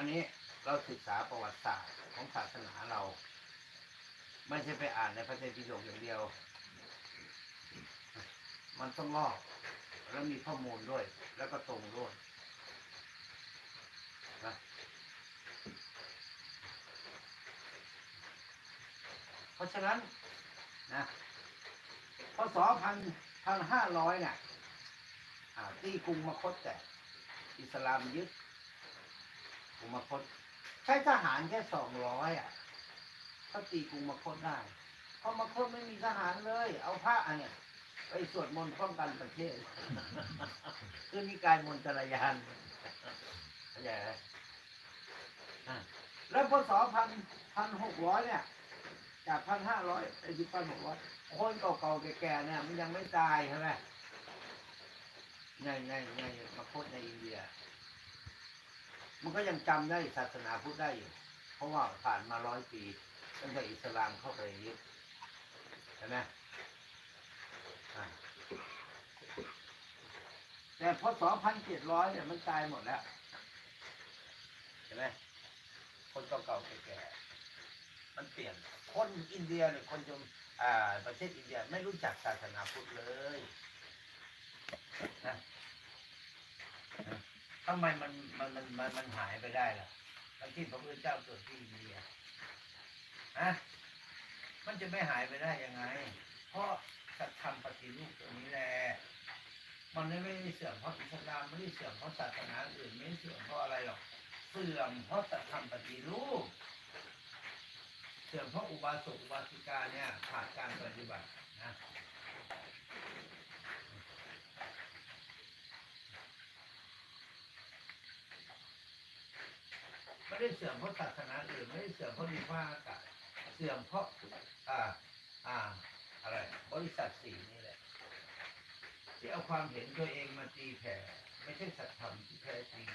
อันนี้เราศึกษาประวัติศาสตร์ของศาสนาเรา ไม่ใช่ไปอ่านในพระไตรปิฎกอย่างเดียว มันต้องลอกแล้วมีข้อมูลด้วย แล้วก็ตรงด้วยนะเพราะฉะนั้นนะพศพันพันห้าร้อยเนี่ยอ่กรุงมคตแต่ อิสลามยึด กรุงมคตใช้ทหารแค่สองร้อยอะก็ตีกรุงมคตได้เพราะมคตไม่มีทหารเลย เอาพระอันเนี่ยไปสวดมนต์ป้องกันประเทศคือนิกายมนตรยานเข้าใจไหมอะแล้วพศพันพันหกร้อยเนี่ย จากพันห้าร้อยไปถึงพันหกร้อยคนเก่าๆแก่ๆเนี่ยมันยังไม่ตายใช่ไหมในในในมาโคตในอินเดีย มันก็ยังจำได้ศาสนาพุทธได้อยู่ เพราะว่าผ่านมาร้อยปีตั้งแต่อิสลามเข้าไปยึดใช่ไหมแต่พศพันเจ็ดร้อยเนี่ยมันตายหมดแล้วเห็นไหมคนเก่าๆแก่ๆมันเปลี่ยน คนอินเดียเนี่ยคนจมอ่าประเทศอินเดียไม่รู้จักศาสนาพุทธเลยนะ ทำไมมันมันมันมันมันหายไปได้ล่ะทั้งที่พระพุทธเจ้าเกิดที่อินเดียอะมันจะไม่หายไปได้ยังไง เพราะสัตธรรมปฏิรูปตัวนี้แหละมันไม่ได้เสื่อมเพราะอิสลามไม่ได้เสื่อมเพราะศาสนาอื่นไม่ได้เสื่อมเพราะอะไรหรอกเสื่อมเพราะสัตธรรมปฏิรูปเสื่อมเพราะอุบาสกอุบาสิกาเนี่ยขาดการปฏิบัตินะ ไม่ได้เสื่อมเพราะศาสนาอื่นไม่ได้เสื่อมเพราะมีฟ้าอากาศเสื่อมเพราะอ่าอ่าอะไรบริษัทสีนี่แหละที่เอาความเห็นตัวเองมาตีแผ่ไม่ใช่สัตธรรมที่แท้จริง